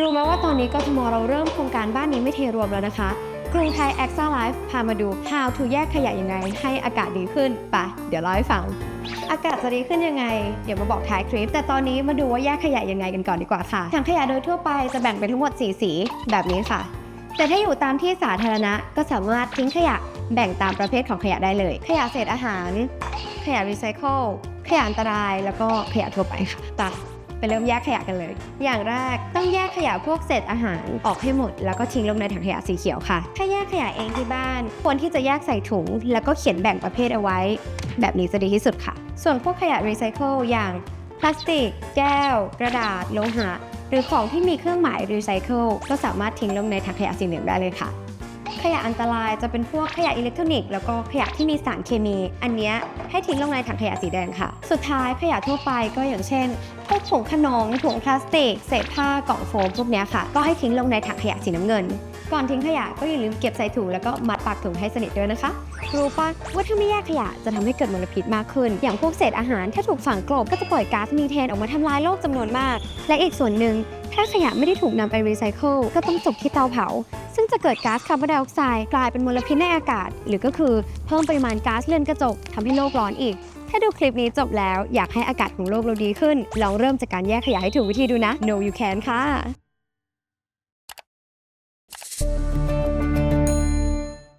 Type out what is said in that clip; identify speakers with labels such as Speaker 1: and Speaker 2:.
Speaker 1: รู้ไหมว่าตอนนี้กทมเราเริ่มโครงการบ้านนี้ไม่เทรวมแล้วนะคะ กรุงไทย a x a Life พามาดู how to แยกขยะยังไง ให้อากาศดีขึ้นปะเดี๋ยวเล่าให้ฟัง อากาศจะดีขึ้นยังไง เดี๋ยวมาบอกท้ายคลิป แต่ตอนนี้มาดูว่าแยกขยะยังไงกันก่อนดีกว่าค่ะถังขยะโดยทั่วไปจะแบ่งเป็นทั้งหมด 4 สี แบบนี้ค่ะ แต่ถ้าอยู่ตามที่สาธารณะก็สามารถทิ้งขยะแบ่งตามประเภทของขยะได้เลย ขยะเศษอาหาร ขยะรีไซเคิลขยะอันตรายแล้วก็ขยะทั่วไปค่ะไปไป เริ่มแยกขยะกันเลย อย่างแรกต้องแยกขยะพวกเศษอาหารออกให้หมด แล้วก็ทิ้งลงในถังขยะสีเขียวค่ะ ถ้าแยกขยะเองที่บ้าน ควรที่จะแยกใส่ถุง แล้วก็เขียนแบ่งประเภทเอาไว้ แบบนี้จะดีที่สุดค่ะ ส่วนพวกขยะรีไซเคิลอย่างพลาสติก แก้ว กระดาษ โลหะ หรือของที่มีเครื่องหมายรีไซเคิลก็สามารถทิ้งลงในถังขยะสีเหลืองได้เลยค่ะ ขยะอันตรายจะเป็นพวกขยะอิเล็กทรอนิกส์แล้วก็ขยะที่มีสารเคมี อันนี้ให้ทิ้งลงในถังขยะสีแดงค่ะ สุดท้ายขยะทั่วไปก็อย่างเช่นพวกถุงขนมถุงพลาสติก เศษผ้ากล่องโฟมพวกนี้ค่ะ ก็ให้ทิ้งลงในถังขยะสีน้ำเงิน ก่อนทิ้งขยะก็อย่าลืมเก็บใส่ถุงแล้วก็มัดปากถุงให้สนิทด้วยนะคะรู้ปะว่าถ้าไม่แยกขยะจะทำให้เกิดมลพิษมากขึ้น อย่างพวกเศษอาหารถ้าถูกฝังกลบก็จะปล่อยก๊าซมีเทนออกมาทำลายโลกจำนวนมาก และอีกส่วนหนึ่ง ถ้าขยะไม่ได้ถูกนำไปรีไซเคิลก็ต้องจบที่เตาเผา ซึ่งจะเกิดก๊าซคาร์บอนไดออกไซด์กลายเป็นมลพิษในอากาศ หรือก็คือเพิ่มปริมาณก๊าซเรือนกระจกทำให้โลกร้อนอีก ถ้าดูคลิปนี้จบแล้วอยากให้อากาศของโลกเราดีขึ้น ลองเริ่มจากการแยกขยะให้ถูกวิธีดูนะ No you can ค่ะ